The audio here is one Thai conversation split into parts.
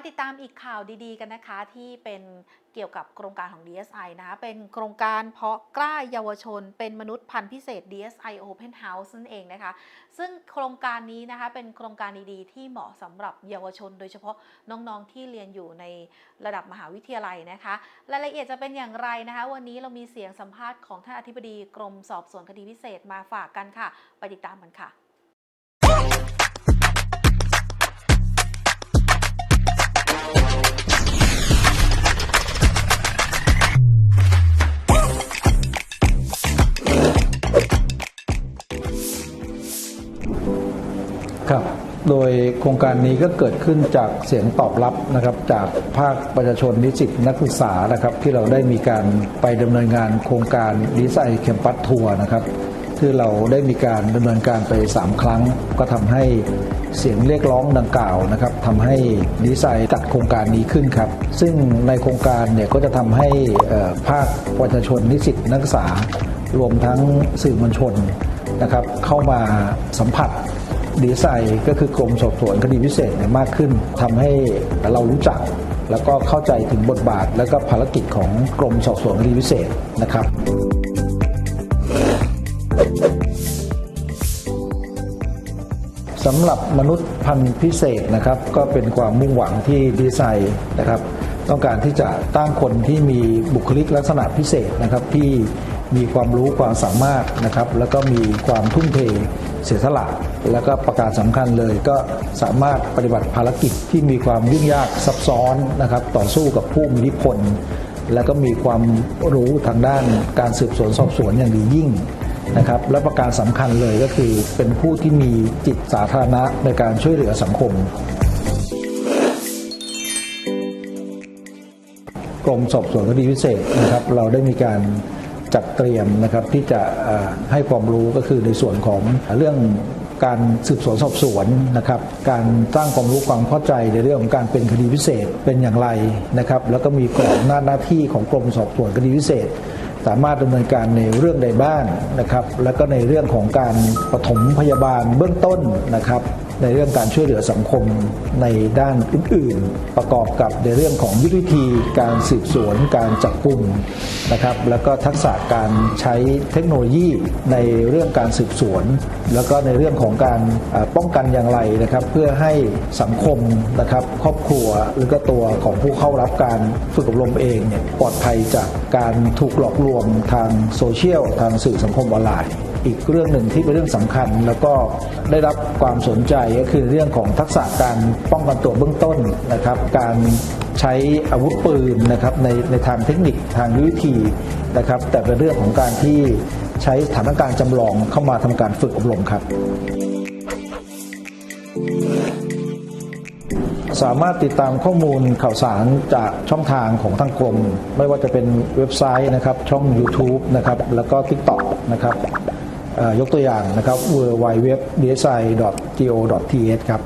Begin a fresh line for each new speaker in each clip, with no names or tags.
มาติดตามอีกข่าวดีๆกันนะคะที่เป็นเกี่ยวกับโครงการของ DSI นะคะเป็นโครงการเพาะกล้าเยาวชน เป็นมนุษย์พันธุ์พิเศษ DSI Open House นั่นเองนะคะ ซึ่งโครงการนี้นะคะเป็นโครงการดีๆ ที่เหมาะสำหรับเยาวชน โดยเฉพาะน้องๆที่เรียนอยู่ในระดับมหาวิทยาลัยนะคะรายละเอียดจะเป็นอย่างไรนะคะ วันนี้เรามีเสียงสัมภาษณ์ของท่านอธิบดีกรมสอบสวนคดีพิเศษมาฝากกันค่ะ ไปติดตามกันค่ะ
ครับ โดยโครงการนี้ก็เกิดขึ้นจากเสียงตอบรับนะครับ จากภาคประชาชนนิสิตนักศึกษานะครับ ที่เราได้มีการไปดำเนินงานโครงการดีไซน์แคมปัสทัวร์นะครับที่เราได้มีการดำเนินการไป 3 ครั้ง ก็ทำให้เสียงเรียกร้องดังกล่าวนะครับทำให้ดีไซน์จัดโครงการนี้ขึ้นครับ ซึ่งในโครงการเนี่ยก็จะทำให้ภาคประชาชนนิสิตนักศึกษารวมทั้งสื่อมวลชนนะครับเข้ามาสัมผัส ดีไซน์ก็คือกรมสอบสวนคดีพิเศษเนี่ยมากขึ้นทำให้เรารู้จักแล้วก็เข้าใจถึงบทบาท และก็ภารกิจของกรมสอบสวนคดีพิเศษนะครับสำหรับมนุษย์พันธุ์พิเศษนะครับก็เป็นความมุ่งหวังที่ดีไซน์นะครับ ต้องการที่จะตั้งคนที่มีบุคลิกลักษณะพิเศษนะครับที่มีความรู้ความสามารถนะครับ แล้วก็มีความทุ่มเท เสียสละ แล้วก็ประการสำคัญเลยก็สามารถปฏิบัติภารกิจที่มีความยุ่งยากซับซ้อนนะครับต่อสู้กับผู้มีอิทธิพลแล้วก็มีความรู้ทางด้านการสืบสวนสอบสวนอย่างดียิ่งนะครับและประการสำคัญเลยก็คือเป็นผู้ที่มีจิตสาธารณะในการช่วยเหลือสังคมกรมสอบสวนคดีพิเศษนะครับ เราได้มีการ จัดเตรียมนะครับที่จะให้ความรู้ก็คือในส่วนของเรื่องการสืบสวนสอบสวนนะครับการสร้างความรู้ความเข้าใจในเรื่องของการเป็นคดีพิเศษเป็นอย่างไรนะครับแล้วก็มีกรอบหน้าหน้าที่ของกรมสอบสวนคดีพิเศษ สามารถดำเนินการในเรื่องใดบ้างนะครับ แล้วก็ในเรื่องของการปฐมพยาบาลเบื้องต้นนะครับ ในเรื่องการช่วยเหลือสังคมในด้านอื่นๆ ประกอบกับในเรื่องของยุทธวิธีการสืบสวนการจับกลุ่มนะครับแล้วก็ทักษะการใช้เทคโนโลยีในเรื่องการสืบสวน แล้วก็ในเรื่องของการป้องกันอย่างไรนะครับ เพื่อให้สังคมนะครับครอบครัวหรือก็ตัวของผู้เข้ารับการฝึกอบรมเองเนี่ยปลอดภัยจากการถูกหลอกลวงทางโซเชียลทางสื่อสังคมออนไลน์อีกเรื่องหนึ่งที่เป็นเรื่องสำคัญ แล้วก็ได้รับความสนใจก็คือเรื่องของทักษะการป้องกันตัวเบื้องต้นนะครับ การใช้อาวุธปืนนะครับในในทางเทคนิคทางวิธีนะครับ แต่เป็นเรื่องของการที่ใช้สถานการณ์จำลองเข้ามาทำการฝึกอบรมครับ สามารถติดตามข้อมูลข่าวสารจากช่องทางของทางกรม ไม่ว่าจะเป็นเว็บไซต์นะครับ ช่อง YouTube นะครับ แล้วก็ TikTok นะครับ ยกตัวอย่างนะครับ w w w d s i g o t h ครับ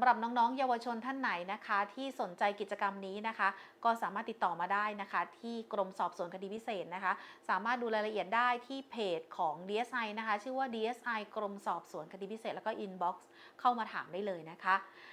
ำ
หรับน้องๆ เยาวชนท่านไหนนะคะ ที่สนใจกิจกรรมนี้นะคะ ก็สามารถติดต่อมาได้นะคะ ที่กรมสอบสวนคดีพิเศษนะคะ สามารถดูรายละเอียดได้ที่เพจของ DSI นะคะ ชื่อว่า DSI กรมสอบสวนคดีพิเศษ แล้วก็ inbox เข้ามาถามได้เลยนะคะ